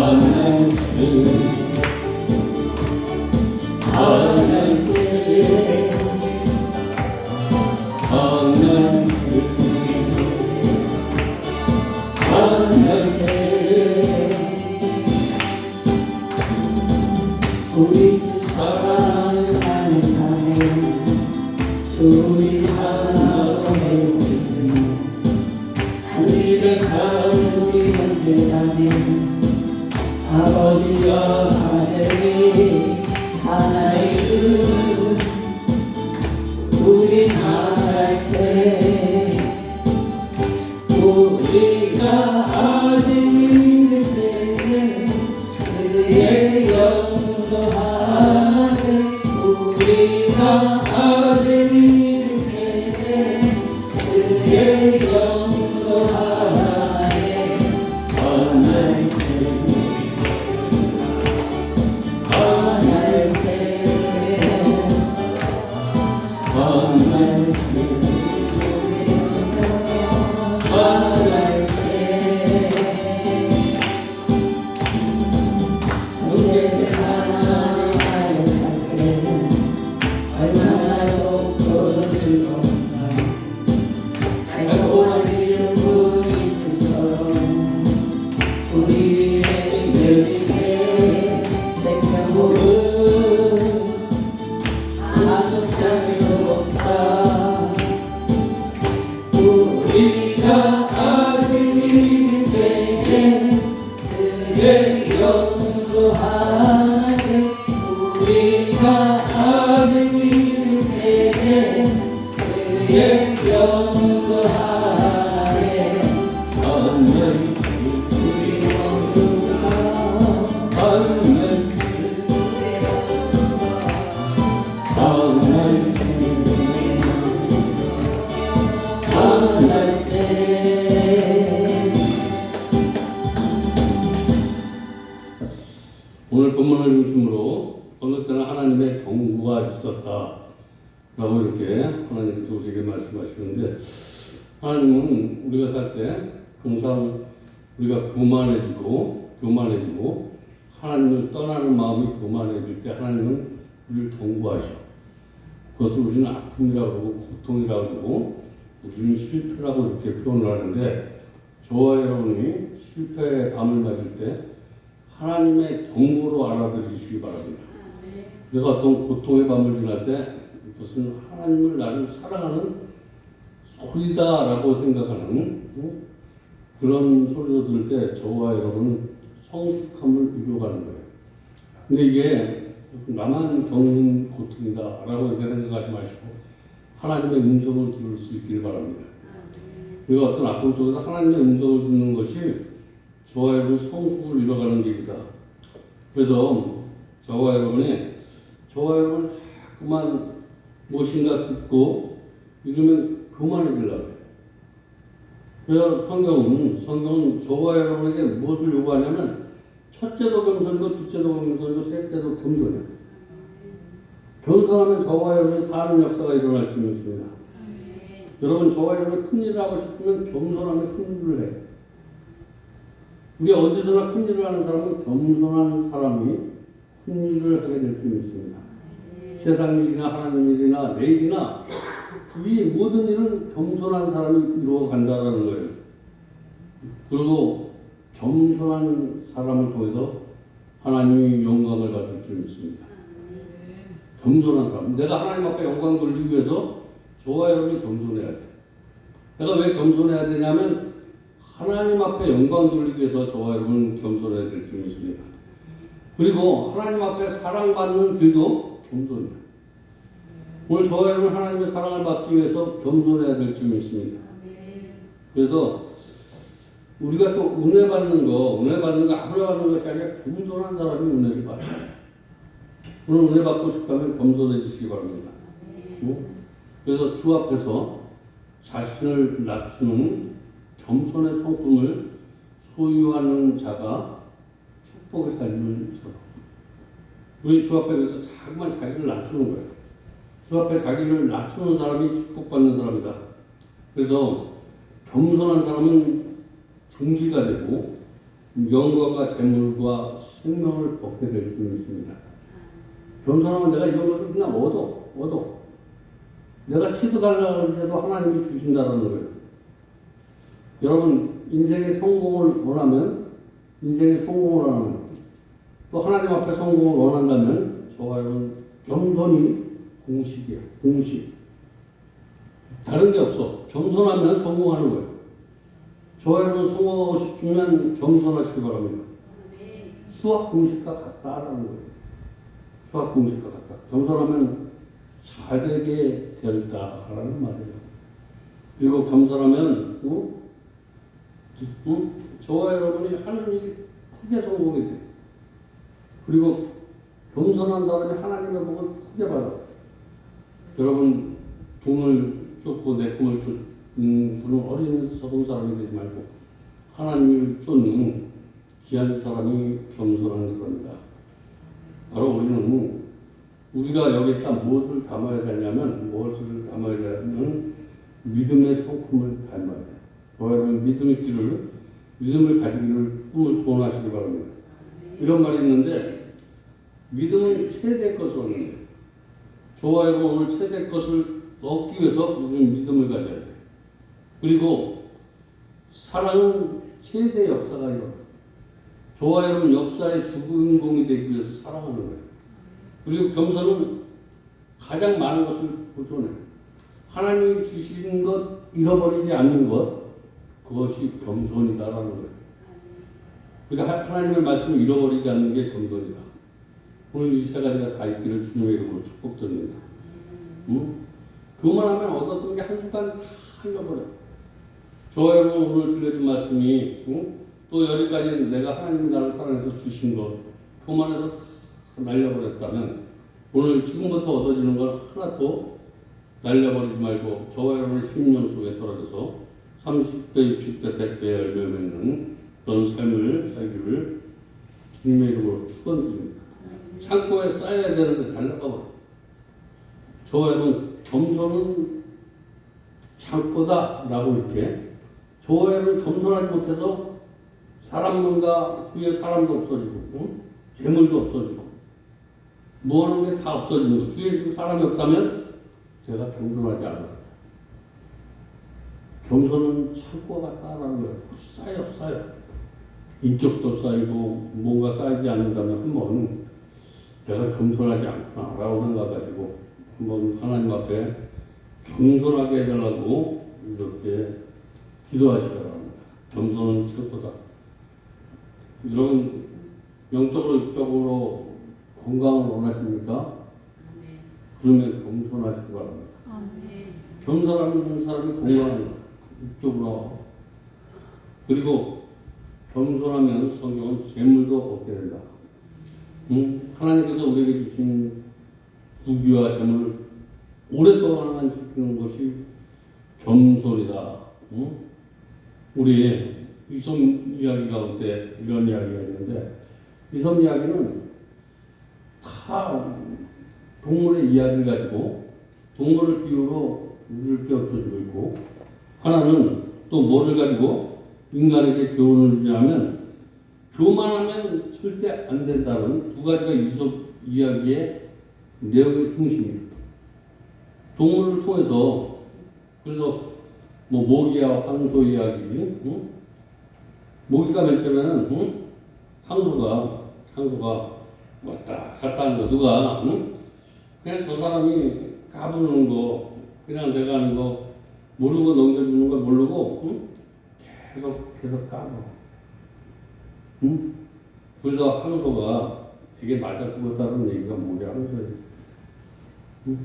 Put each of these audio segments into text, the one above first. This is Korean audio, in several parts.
bana 우리가 우 하나님을 떠나는 마음이 교만해질 때 하나님은 우리를 경고하셔. 그것을 우리는 아픔이라고 그러고 고통이라고 그러고 우리는 실패라고 이렇게 표현을 하는데 저와 여러분이 실패의 밤을 맞을 때 하나님의 경고로 알아들으시기 바랍니다. 내가 어떤 고통의 밤을 지날 때 무슨 하나님을 나를 사랑하는 소리다라고 생각하는 어? 그런 소리로 들을 때 저와 여러분은 성숙함을 이루어가는 거예요. 근데 이게 나만 겪는 고통이다라고 이렇게 생각하지 마시고 하나님의 음성을 들을 수 있기를 바랍니다. 우리가 어떤 아픔 속에서 하나님의 음성을 듣는 것이 저와 여러분 성숙을 이뤄가는 길이다. 그래서 저와 여러분이 저와 여러분 자꾸만 무엇인가 듣고 이러면 교만해지려고 해요. 그래서 성경은 성경은 저와 여러분에게 무엇을 요구하냐면 첫째도 겸손이고 둘째도 겸손이고 셋째도 겸손이에요. 겸손하면 저와 여러분이 사는 역사가 일어날 줄 믿습니다. 여러분 저와 여러분이 큰 일을 하고 싶으면 겸손하면 큰 일을 해요. 우리 어디서나 큰 일을 하는 사람은 겸손한 사람이 큰 일을 하게 될줄 믿습니다. 세상 일이나 하나님 일이나 내 일이나 이 모든 일은 겸손한 사람이 이루어 간다라는 거예요. 그리고 겸손한 사람을 통해서 하나님이 영광을 받을 줄 믿습니다. 겸손한 사람. 내가 하나님 앞에 영광 돌리기 위해서 저와 여러분이 겸손해야 돼. 내가 왜 겸손해야 되냐면 하나님 앞에 영광 돌리기 위해서 저와 여러분 겸손해야 될 줄 믿습니다. 그리고 하나님 앞에 사랑받는 길도 겸손이에요. 오늘 저와 여러분 하나님의 사랑을 받기 위해서 겸손해야 될 줄 믿습니다. 그래서 우리가 또 은혜 받는 거, 은혜 받는 거 아무나 받는 것이 아니라 겸손한 사람이 은혜를 받아요. 오늘 은혜 받고 싶다면 겸손해지시기 바랍니다. 어? 그래서 주 앞에서 자신을 낮추는 겸손의 성품을 소유하는 자가 축복의 삶을 살아. 우리 주 앞에 그래서 자꾸만 자기를 낮추는 거예요. 주 앞에 자기를 낮추는 사람이 축복받는 사람이다. 그래서 겸손한 사람은 중지가 되고 영광과 재물과 생명을 얻게 될 수 있습니다. 겸손하면 내가 이런 것을 그냥 얻어, 얻어. 내가 취득하려고 해도 하나님이 주신다는 거예요. 여러분, 인생의 성공을 원하면, 인생의 성공을 원하면, 또 하나님 앞에 성공을 원한다면, 저와 여러분, 겸손이 공식이에요. 공식. 다른 게 없어. 겸손하면 성공하는 거예요. 저와 여러분 성공하고 싶으면 겸손하시기 바랍니다. 수학 공식과 같다라는 거예요. 수학 공식과 같다. 겸손하면 잘 되게 될까라는 말이에요. 그리고 겸손하면, 어? 어? 저와 여러분이 하는 일이 크게 성공이 돼. 그리고 겸손한 사람이 하나님의 복을 크게 받아. 여러분, 돈을 쫓고 내 꿈을 쫓, 음, 그런 어린 서동 사람이 되지 말고 하나님을 쫓는 귀한 사람이 겸손한 사람이다. 바로 우리는 우리가 여기다 무엇을 담아야 되냐면 무엇을 담아야 되냐면 믿음의 성품을 담아야 돼. 여러분 믿음의 길을 믿음을 가지기를 꿈을 소원하시기 바랍니다. 이런 말이 있는데 믿음은 것을 얻 여러분 오늘 최대 것을 얻기 위해서 우리는 믿음을 가져야 돼. 그리고 사랑은 최대 역사가 일어나. 저와 여러분 역사의 주인공이 되기 위해서 사랑하는 거예요. 그리고 겸손은 가장 많은 것을 보존해. 하나님이 주신 것 잃어버리지 않는 것 그것이 겸손이다라는 거예요. 그러니까 하- 하나님의 말씀을 잃어버리지 않는 게 겸손이다. 오늘 이세 가지가 다 있기를 주님의 이름으로 축복드립니다. 응? 그만 하면 얻었던 게 한순간 다 흘려버려. 저와 여러분 오늘 들려준 말씀이 응? 또 여기까지 내가 하나님이 나를 사랑해서 주신 것 그만해서 다 날려버렸다면 오늘 지금부터 얻어지는 걸 하나도 날려버리지 말고 저와 여러분의 심령 속에 떨어져서 30배, 60배, 100배 열매 맺는 그런 삶을 살기를 주님의 이름으로 축원드립니다. 창고에 쌓여야 되는데 달라가버려. 저와 여러분 겸손은 창고다라고 이렇게 여러분 겸손하지 못해서 사람과 주위에 사람도 없어지고 응? 재물도 없어지고 뭐하는 게 다 없어지는 거 주위에 사람이 없다면 제가 겸손하지 않아요. 겸손은 창고 같다라는 거예요. 쌓여 쌓여 인격도 쌓이고 뭔가 쌓이지 않는다면 한번 제가 겸손하지 않구나라고 생각하시고 한번 하나님 앞에 겸손하게 해달라고 이렇게 기도하시기 바랍니다. 겸손은 최고다. 여러분 영적으로 육적으로 건강을 원하십니까? 그러면 겸손하시기 바랍니다. 겸손하는 사람이 건강해요. 육적으로. 그리고 겸손하면 성경은 재물도 얻게 된다. 응? 하나님께서 우리에게 주신 부귀와 재물을 오랫동안 지키는 것이 겸손이다. 응? 우리 이섬 이야기 가운데 이런 이야기가 있는데 이섬 이야기는 다 동물의 이야기를 가지고 동물을 비유로 우리를 깨우쳐주고 있고 하나는 또 뭐를 가지고 인간에게 교훈을 주냐면 교만하면 절대 안 된다는 두 가지가 이속 이야기의 내용의 중심입니다. 동물을 통해서 그래서 뭐 모기와 황소 이야기, 응? 모기가 맨 처음에는 응? 황소가 황소가 왔다 갔다 하는 거 누가 응? 그냥 저 사람이 까부는 거 그냥 내가 하는 거 모르고 넘겨주는 걸 모르고 응? 계속 계속 까불어. 응? 그래서 황소가 되게 맞아 죽었다는 얘기가 뭐냐 황소에. 응?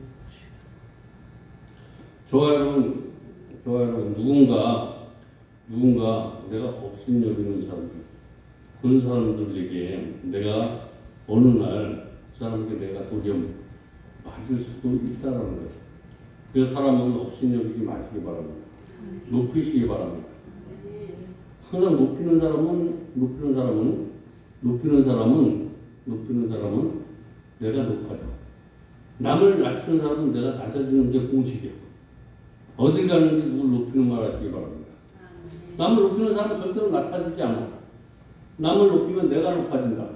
저와 여러분, 저와 여러분 누군가 누군가 내가 업신여기는 사람들 그런 사람들에게 내가 어느 날 그 사람에게 내가 도리어 맞을 수도 있다라는 거예요. 그래서 사람은 업신여기지 마시기 바랍니다. 높이시기 바랍니다. 항상 높이는 사람은 높이는 사람은 높이는 사람은 높이는 사람은 내가 높아져. 남을 낮추는 사람은 내가 낮아지는 게 공식이야. 어딜 가는지 누굴 높이는 말 하시기 바랍니다. 남을 높이는 사람은 절대로 낮아지지 않아. 남을 높이면 내가 높아진다.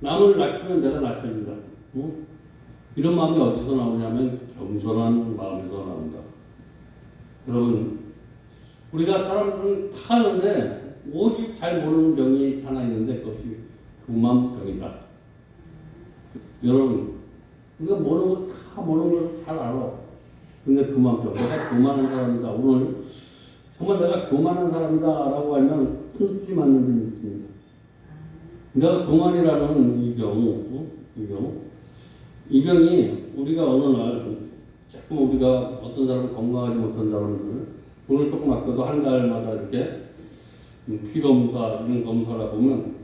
남을 낮추면 내가 낮아진다. 응? 이런 마음이 어디서 나오냐면 겸손한 마음에서 나온다. 여러분, 우리가 사람들은 타는데 오직 잘 모르는 병이 하나 있는데 그것이 교만병이다. 여러분, 우리가 모르는 거 다 모르는 거 잘 알아. 근데 교만병. 내가 교만한 사람이다. 오늘 정말 내가 교만한 사람이다 라고 하면 큰 수지 맞는 데 있습니다. 내가 동안이라는 이 병, 어? 이 병, 이 병이 우리가 어느 날 자꾸 우리가 어떤 사람 건강하지 못한 사람들 오늘 조금 아까도 한 달마다 이렇게 피 검사 이런 검사를 보면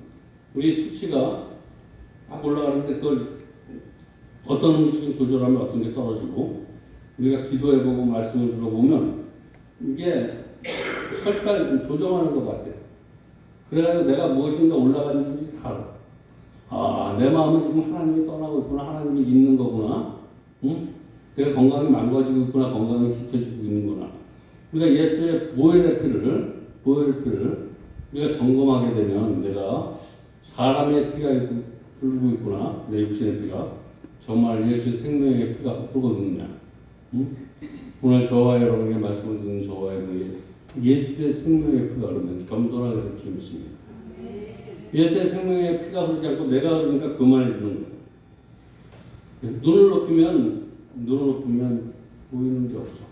우리 수치가 막 올라가는데 그걸 어떤 음식을 조절하면 어떤 게 떨어지고 우리가 기도해보고 말씀을 들어보면 이게 살짝 조정하는 것 같아요. 그래가지고 내가 무엇인가 올라가는지 다 알아. 아, 내 마음은 지금 하나님이 떠나고 있구나. 하나님이 있는 거구나. 응? 내가 건강이 망가지고 있구나. 건강을 지켜주고 있는구나. 우리가 예수의 보혈의 피를, 보혈의 피를 우리가 점검하게 되면 내가 사람의 피가 있고 흐르고 있구나. 내 육신의 피가. 정말 예수의 생명의 피가 있느냐. 응? 오늘 저와 여러분에게 말씀을 듣는 저와 여러분에게 예수의 생명의 피가 흐르면 겸손하게 믿습니다. 예수의 생명의 피가 흐르지 않고 내가 흐르니까 그만해지는 거예요. 눈을 높이면, 눈을 높이면 보이는 게 없어.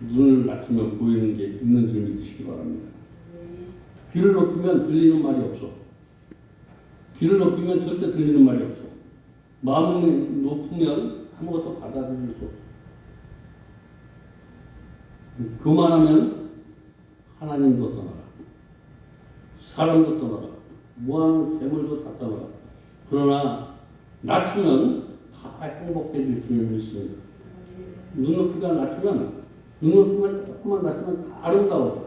눈을 낮추면 보이는 게 있는 줄 믿으시기 바랍니다. 귀를 높이면 들리는 말이 없어. 귀를 높이면 절대 들리는 말이 없어. 마음을 높으면 아무것도 받아들일 수 없어. 그만하면 하나님도 떠나가. 사람도 떠나가. 무한 재물도 다 떠나가. 그러나 낮추면 다 행복해질 줄 믿습니다. 눈높이가 낮추면 눈높이만 조금만 낮추면 다 아름다워져.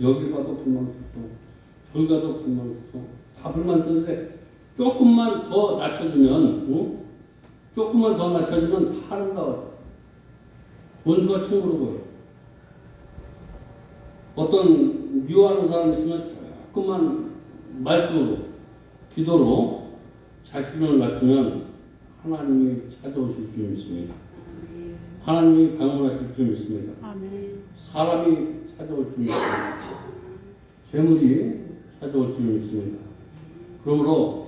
여기 가도 불만 있어. 저기 가도 불만 있어. 다 불만 있는데 조금만 더 낮춰주면, 응? 조금만 더 낮춰주면 다 아름다워져. 원수가 충으로 보여. 어떤 미워하는 사람이 있으면 조금만 말씀으로, 기도로 자신을 낮추면 하나님이 찾아오실 줄 믿습니다. 하나님이 방문하실 줄 믿습니다. 사람이 찾아올 줄 믿습니다. 재물이 찾아올 줄 믿습니다. 그러므로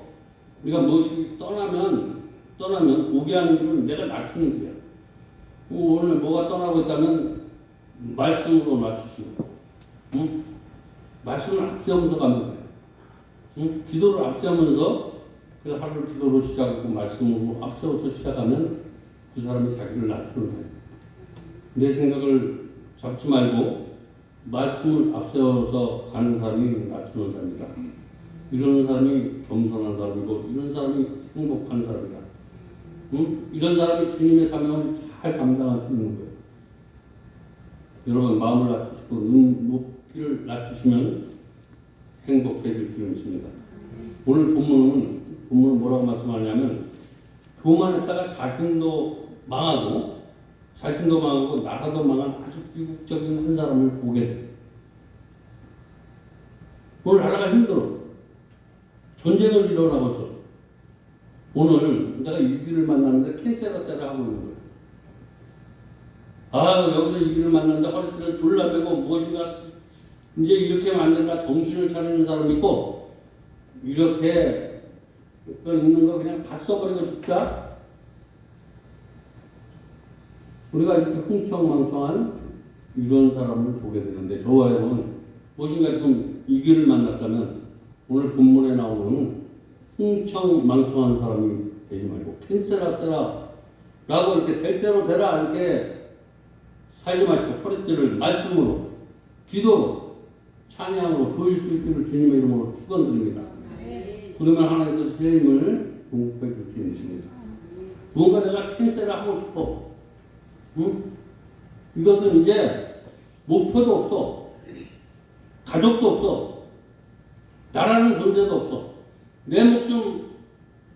우리가 무엇이 떠나면 떠나면 오게 하는 줄은 내가 낮추는 거야. 어, 오늘 뭐가 떠나고 있다면 말씀으로 낮추시고, 응? 말씀을 앞세우면서 가면 돼. 응? 기도를 앞세우면서 그 하루를 기도로 시작하고 말씀으로 앞세워서 시작하면 그 사람이 자기를 낮추는 거야. 내 생각을 잡지 말고 말씀을 앞세워서 가는 사람이 낮추는 사람이다. 이런 사람이 겸손한 사람이고 이런 사람이 행복한 사람이다. 응? 이런 사람이 주님의 사명을 잘 감당할 수 있는 거예요. 여러분 마음을 낮추시고 눈 높이를 낮추시면 행복해질 줄 믿습니다. 오늘 본문은 본문은 뭐라고 말씀하냐면 교만했다가 자신도 망하고 자신도 망하고 나라도 망한 아주 비극적인 한 사람을 보게 돼. 오늘 나라가 힘들어. 전쟁을 일어나고 있어. 오늘 내가 이기를 만났는데 캔세라세라 하고 있는 거야. 아 여기서 이기를 만났는데 허리띠를 졸라 매고 무엇인가 이제 이렇게 만든다 정신을 차리는 사람이 있고 이렇게 그 있는 거 그냥 다 써버리고 죽자. 우리가 이렇게 흥청망청한 이런 사람을 보게 되는데 저와 여러분 무엇인가 지금 이 길을 만났다면 오늘 본문에 나오는 흥청망청한 사람이 되지 말고 캔세라세라 라고 이렇게 될 대로 되라 이렇게 살지 마시고 허리띠를 말씀으로 기도로 찬양으로 보일 수 있기를 주님의 이름으로 축원드립니다. 그러면 하나님께서 제 힘을 공급해 줄수 있습니다. 무언가 내가 캔세를 하고 싶어. 응? 이것은 이제 목표도 없어. 가족도 없어. 나라는 존재도 없어. 내 목숨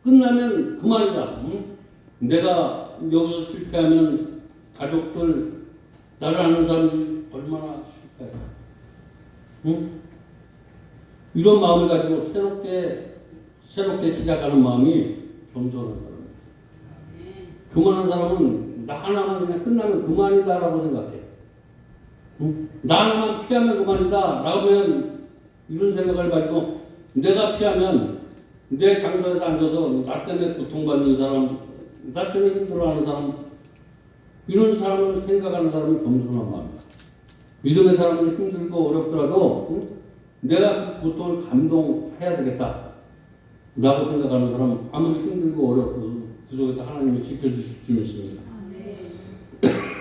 끝나면 그만이다. 응? 내가 여기서 실패하면 가족들, 나를 아는 사람들이 얼마나 실패해. 응? 이런 마음을 가지고 새롭게 새롭게 시작하는 마음이 겸손한 사람이에요. 교만한 사람은 나 하나만 그냥 끝나면 그만이다라고 생각해. 응? 나 하나만 피하면 그만이다. 라면 이런 생각을 가지고 내가 피하면 내 장소에서 앉아서 나 때문에 고통받는 사람, 나 때문에 힘들어하는 사람, 이런 사람을 생각하는 사람이 겸손한 마음이다. 믿음의 사람은 힘들고 어렵더라도 응? 내가 그 고통을 감동해야 되겠다. 라고 생각하는 사람 아무리 힘들고 어렵고 그 속에서 하나님이 지켜주실 줄 믿습니다.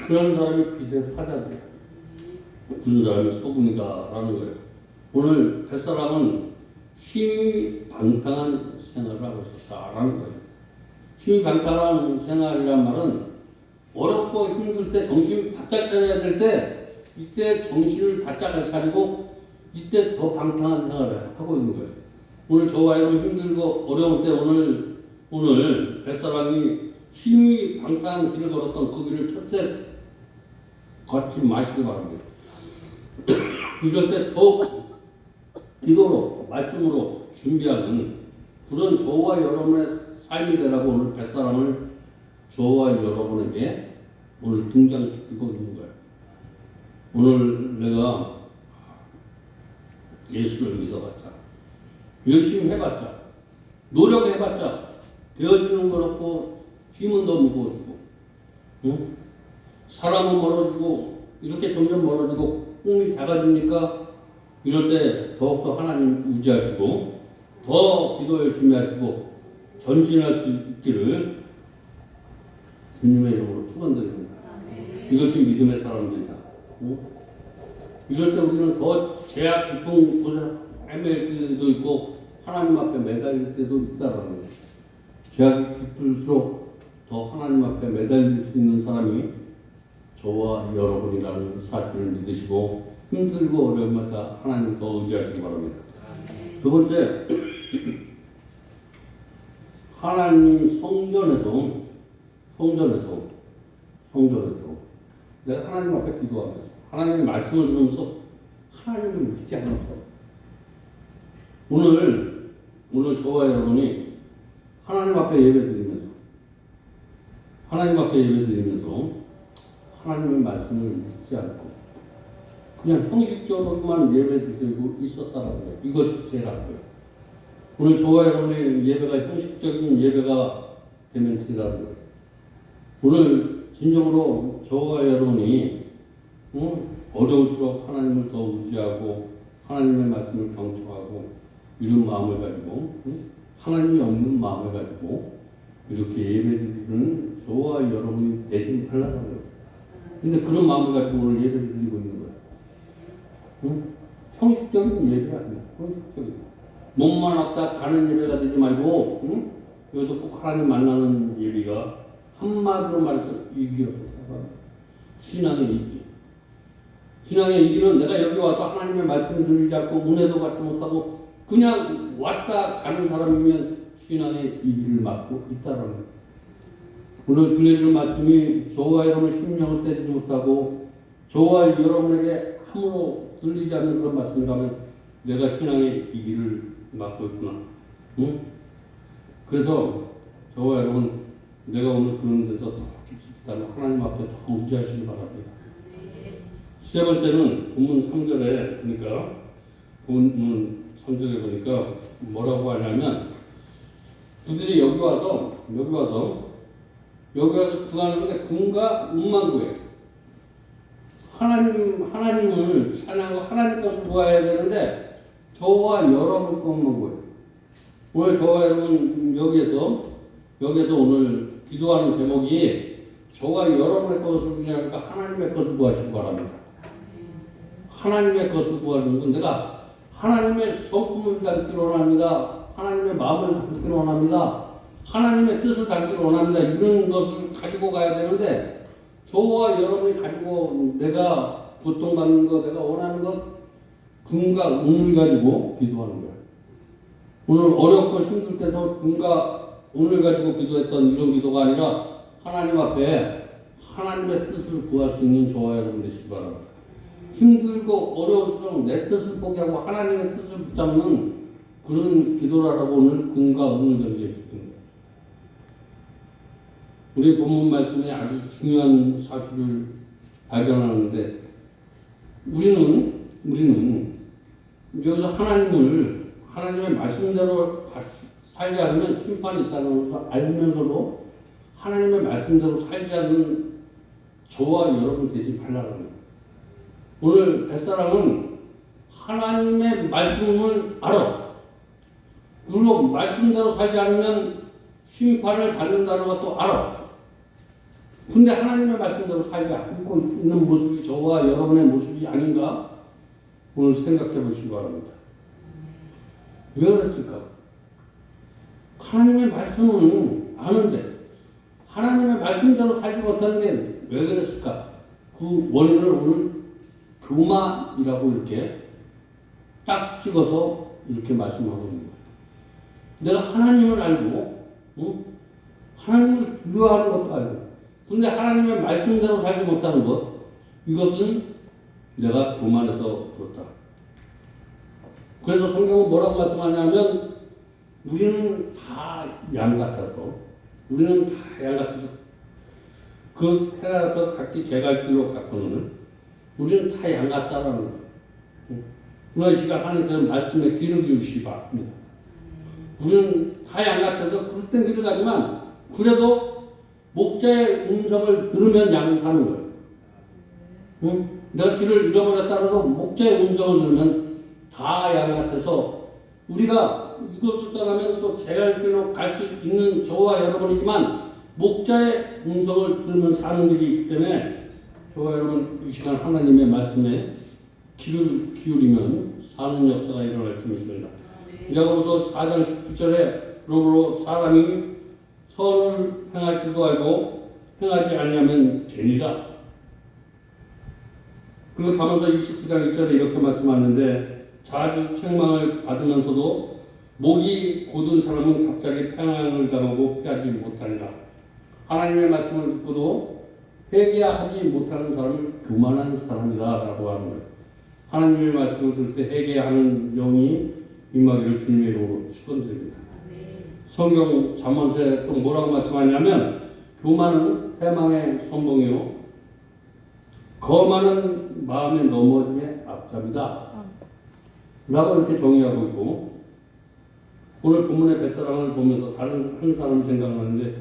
그런 사람이 빛의 사자들이야. 그런 사람이 소금이다라는 거예요. 오늘 뱃사람은 힘이 방탕한 생활을 하고 있었다라는 거예요. 힘이 방탕한 생활이란 말은 어렵고 힘들 때 정신 바짝 차려야 될 때 이때 정신을 바짝 차리고 이때 더 방탕한 생활을 하고 있는 거예요. 오늘 저와 여러분 힘들고 어려울 때 오늘 오늘 뱃사람이 힘이 방탕한 길을 걸었던 그 길을 첫째 걷지 마시기 바랍니다. 이럴 때 더욱 기도로 말씀으로 준비하는 그런 저와 여러분의 삶이 되라고 오늘 뱃사람을 저와 여러분에게 오늘 등장시키고 있는 거예요. 오늘 내가 예수를 믿어봤자, 열심히 해봤자, 노력해봤자, 되어지는 건 없고, 힘은 더 무거워지고, 응? 사람은 멀어지고, 이렇게 점점 멀어지고, 꿈이 작아지니까, 이럴 때 더욱더 하나님 의지하시고, 더 기도 열심히 하시고, 전진할 수 있기를 주님의 이름으로 축원드립니다. 이것이 믿음의 사람들이다. 응? 이럴 때 우리는 더 제약, 기쁨, 고생, 헤맬 때도 있고 하나님 앞에 매달릴 때도 있다라는 거예요. 제약이 깊을수록 더 하나님 앞에 매달릴 수 있는 사람이 저와 여러분이라는 사실을 믿으시고 힘들고 어려움마다 하나님 더 의지하시기 바랍니다. 두 번째, 하나님 성전에서 성전에서 성전에서 내가 하나님 앞에 기도하면서 하나님의 말씀을 들으면서 하나님을 믿지 않았어. 오늘 오늘 저와 여러분이 하나님 앞에 예배드리면서 하나님 앞에 예배드리면서 하나님의 말씀을 믿지 않고 그냥 형식적으로만 예배 드리고 있었다는 거예요. 이것이 제일 아파요. 오늘 저와 여러분의 예배가 형식적인 예배가 되면 제일 아파요. 오늘 진정으로 저와 여러분이 응? 어려울수록 하나님을 더 의지하고 하나님의 말씀을 경청하고 이런 마음을 가지고 응? 하나님이 없는 마음을 가지고 이렇게 예배드리는 저와 여러분이 되진 말라는 거예요. 근데 그런 마음을 가지고 오늘 예배를 드리고 있는 거예요. 응? 형식적인 예배 아니야. 형식적인. 몸만 왔다 가는 예배가 되지 말고 응? 여기서 꼭 하나님 만나는 예배가 한마디로 말해서 이기였어. 신앙의 이기. 신앙의 이기는 내가 여기 와서 하나님의 말씀을 들리지 않고 은혜도 받지 못하고 그냥 왔다 가는 사람이면 신앙의 이기를 맡고 있다라는 거예요. 오늘 들려주는 말씀이 저와 여러분의 심령을 때리지 못하고 저와 여러분에게 함으로 들리지 않는 그런 말씀이라면 내가 신앙의 이기를 맡고 있구나. 응? 그래서 저와 여러분 내가 오늘 그런 데서 더 깊숙이 하나님 앞에 더 의지하시기 바랍니다. 세 번째는 본문 3절에 그러니까 본문 3절에 보니까 뭐라고 하냐면 그들이 여기 와서 여기 와서 여기 와서 구하는데 금과 은만 구해. 하나님 하나님을 찬양하고 하나님 것을 구해야 되는데 저와 여러분 것만 구해. 오늘 저와 여러분 여기에서 여기에서 오늘 기도하는 제목이 저와 여러분의 것을 구하니까 하나님의 것을 구하시기 바랍니다. 하나님의 것을 구하는 건 내가 하나님의 성품을 담기를 원합니다. 하나님의 마음을 담기를 원합니다. 하나님의 뜻을 담기를 원합니다. 이런 것을 가지고 가야 되는데 저와 여러분이 가지고 내가 고통받는 것, 내가 원하는 것, 금과 은을 가지고 기도하는 거예요. 오늘 어렵고 힘들 때도 금과 은을 가지고 기도했던 이런 기도가 아니라 하나님 앞에 하나님의 뜻을 구할 수 있는 저와 여러분 되시기 바랍니다. 힘들고 어려울수록 내 뜻을 포기하고 하나님의 뜻을 붙잡는 그런 기도라라고 오늘 금과 은을 정리해 주십니다. 우리 본문 말씀에 아주 중요한 사실을 발견하는데 우리는 우리는 여기서 하나님을 하나님의 말씀대로 살지 않으면 심판이 있다는 것을 알면서도 하나님의 말씀대로 살지 않는 저와 여러분 되지 말라는 거예요. 오늘 뱃사람은 하나님의 말씀을 알아. 그리고 말씀대로 살지 않으면 심판을 받는다는 것도 알아. 근데 하나님의 말씀대로 살지 않고 있는 모습이 저와 여러분의 모습이 아닌가? 오늘 생각해 보시기 바랍니다. 왜 그랬을까? 하나님의 말씀은 아는데 하나님의 말씀대로 살지 못하는 게 왜 그랬을까? 그 원인을 오늘 교만이라고 이렇게 딱 찍어서 이렇게 말씀하고 있는 거예요. 내가 하나님을 알고, 응? 하나님을 두려워하는 것도 알고, 근데 하나님의 말씀대로 살지 못하는 것, 이것은 내가 교만해서 그렇다. 그래서 성경은 뭐라고 말씀하냐면, 우리는 다 양 같아서, 우리는 다 양 같아서, 그 태어나서 각기 제갈 길로 갔거든. 우리는 다 양 같다라는 거예요. 시간 하는 그 말씀에 귀를 기울시기 바랍니다. 우리는 다 양 같아서 땐 길을 가지만, 그래도 목자의 음성을 들으면 양 사는 거예요. 응? 내가 길을 잃어버렸다라도 목자의 음성을 들으면 다 양 같아서 우리가 이것을 떠나면 또 제갈 길로 갈 수 있는 저와 여러분이지만 목자의 음성을 들으면 사는 길이 있기 때문에 저와 여러분 이 시간 하나님의 말씀에 귀를 기울이면 사는 역사가 일어날 줄 믿습니다. 야고보서 4장 19절에 그러므로 사람이 선을 행할 줄도 알고 행하지 아니하면 죄니라. 그리고 다면서 29장 1절에 이렇게 말씀하는데 자주 책망을 받으면서도 목이 곧은 사람은 갑자기 평안을 당하고 피하지 못하리라. 하나님의 말씀을 듣고도 회개하지 못하는 사람은 교만한 사람이다라고 하는 거예요. 하나님의 말씀을 들을 때 회개하는 영이 임하기를 주님의 이름으로 축원드립니다. 성경 잠언서에 또 뭐라고 말씀하냐면 교만은 해망의 선봉이요 거만은 마음의 넘어짐의 앞잡이다. 라고 이렇게 정의하고 있고 오늘 본문의 뱃사랑을 보면서 다른 한 사람 생각나는데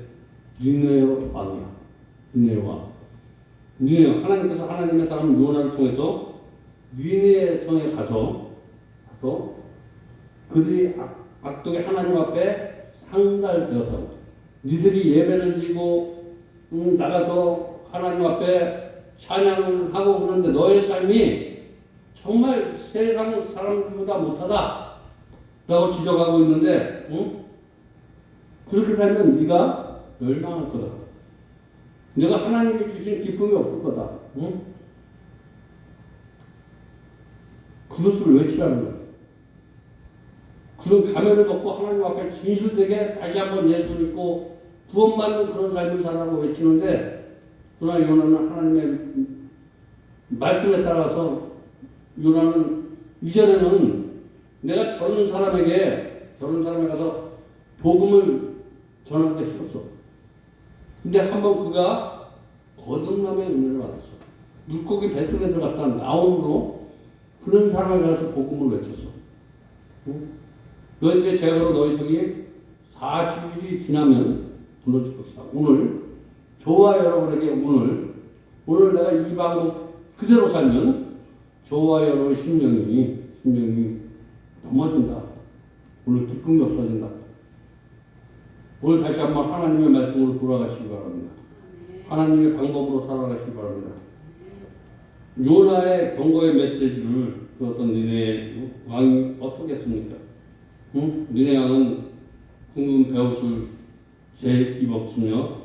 니네요 왕이야. 니네요 왕. 니네 하나님께서 하나님의 사람 요나를 통해서 니네 성에 가서 가서 그들이 악, 악독의 하나님 앞에 상달되어서 니들이 예배를 드리고 음, 나가서 하나님 앞에 찬양을 하고 그러는데 너의 삶이 정말 세상 사람들보다 못하다 라고 지적하고 있는데 응? 그렇게 살면 네가 멸망할 거다. 내가 하나님이 주신 기쁨이 없을 거다. 응? 그것을 외치라는 거야. 그런 가면을 벗고 하나님 앞에 진실되게 다시 한번 예수 믿고 구원받는 그런 삶을 살라고 외치는데 그러나 요나는 하나님의 말씀에 따라서 요나는 이전에는 내가 저런 사람에게 저런 사람에 가서 복음을 전하는 게 싫었어. 근데 한번 그가 거듭남의 은혜를 받았어. 물고기 뱃속에 들어갔다 나옴으로 그런 사람에 가서 복음을 외쳤어. 응? 너희들의 죄악으로 너희 성이 40일이 지나면 무너질 것이다. 오늘 저와 여러분에게 오늘 오늘 내가 이 방법 그대로 살면 저와 여러분의 심령이 심령이 넘어진다. 오늘 기쁨이 없어진다. 오늘 다시 한번 하나님의 말씀으로 돌아가시기 바랍니다. 하나님의 방법으로 살아가시기 바랍니다. 요나의 경고의 메시지를 들었던 니네 왕이 어떻게 했습니까? 응? 니네 왕은 궁금 배옷을 제 입었으며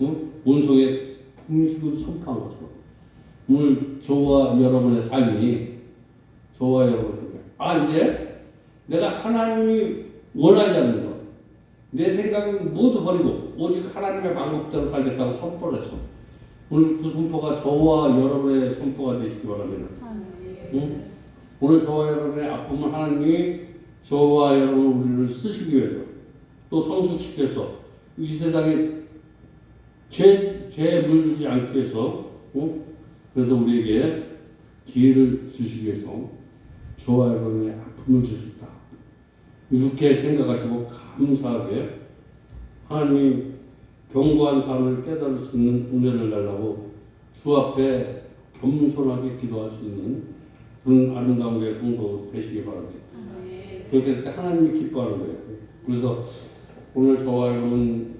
응? 온성에 금식을 선포한 것으로 오늘 저와 여러분의 삶이 저와 여러분의 삶이 아 이제 내가 하나님이 원하지 않는 것, 내 생각은 모두 버리고 오직 하나님의 방법대로 살겠다고 선포를 했어. 오늘 그 선포가 저와 여러분의 선포가 되시기 바랍니다. 응? 오늘 저와 여러분의 아픔을 하나님이 저와 여러분 우리를 쓰시기 위해서 또 성숙시켜서 이 세상에 죄, 죄에 물들지 않기 위해서 응? 그래서 우리에게 기회를 주시기 위해서 저와 여러분의 아픔을 주셨다. 이렇게 생각하시고 감사하게 하나님 견고한 삶을 깨달을 수 있는 은혜를 달라고 주 앞에 겸손하게 기도할 수 있는 그런 아름다운 게 성도 되시기 바랍니다. 그렇게 할때 하나님이 기뻐하는 거예요. 그래서 오늘 저와 여러분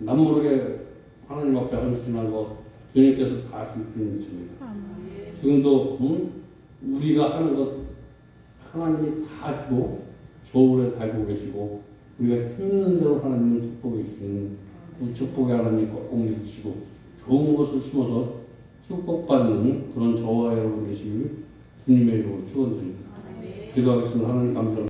남모르게 하나님 앞에 헌신한 거 주님께서 다 아실 줄 믿습니다. 지금도 음? 우리가 하는 것 하나님이 다 아시고 저울에 달고 계시고 우리가 심는 대로 하나님은 축복해 주시는 그 축복의 하나님 꼭 믿으시고 좋은 것을 심어서 축복받는 그런 저와 여러분 되시길 주님의 이름으로 축원드립니다. 기도하겠습니다. 하나님 감사합니다.